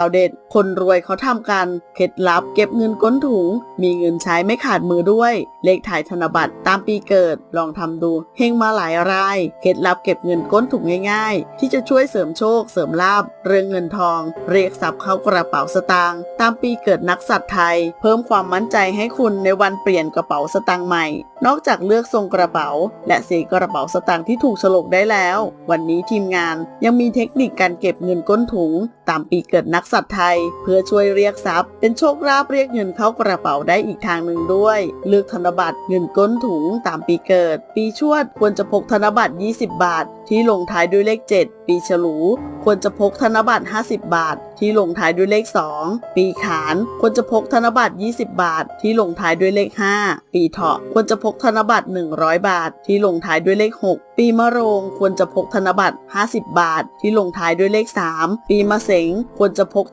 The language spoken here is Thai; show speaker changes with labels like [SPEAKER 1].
[SPEAKER 1] ข่าวเด็ดคนรวยเขาทำกัน เคล็ดลับเก็บเงินก้นถุง มีเงินใช้ไม่ขาดมือด้วย เลขถ่ายธนบัตรตามปีเกิด ลองทำดู เฮงมาหลายราย เคล็ดลับเก็บเงินก้นถุงง่ายๆ ที่จะช่วยเสริมโชค เสริมลาบ เรื่องเงินทอง เรียกทรัพย์เข้ากระเป๋าสตางค์ ตามปีเกิดนักสัตว์ไทย เพิ่มความมั่นใจให้คุณในวันเปลี่ยนกระเป๋าสตางค์ใหม่ นอกจากเลือกทรงกระเป๋า และสีกระเป๋าสตางค์ที่ถูกฉลกได้แล้ว วันนี้ทีมงานยังมีเทคนิคการเก็บเงินก้นถุง ตามปีเกิดนักสัตว์ไทย เพื่อช่วยเรียกทรัพย์ เป็นโชคลาภเรียกเงินเข้ากระเป๋าได้อีกทางหนึ่งด้วย เลือกธนบัตรเงินก้นถุงตามปีเกิด ปีชวดควรจะพกธนบัตร 20 บาท ที่ลงท้ายด้วยเลข 7ปีฉลู ควรจะพกธนบัตร 50 บาท ที่ลงท้ายด้วยเลข 2 ปีขาน ควรจะพกธนบัตร 20 บาท ที่ลงท้ายด้วยเลข 5 ปีเถาะ ควรจะพกธนบัตร 100 บาท ที่ลงท้ายด้วยเลข 6 ปีมะโรง ควรจะพกธนบัตร 50 บาท ที่ลงท้ายด้วยเลข 3 ปีมะเสง ควรจะพก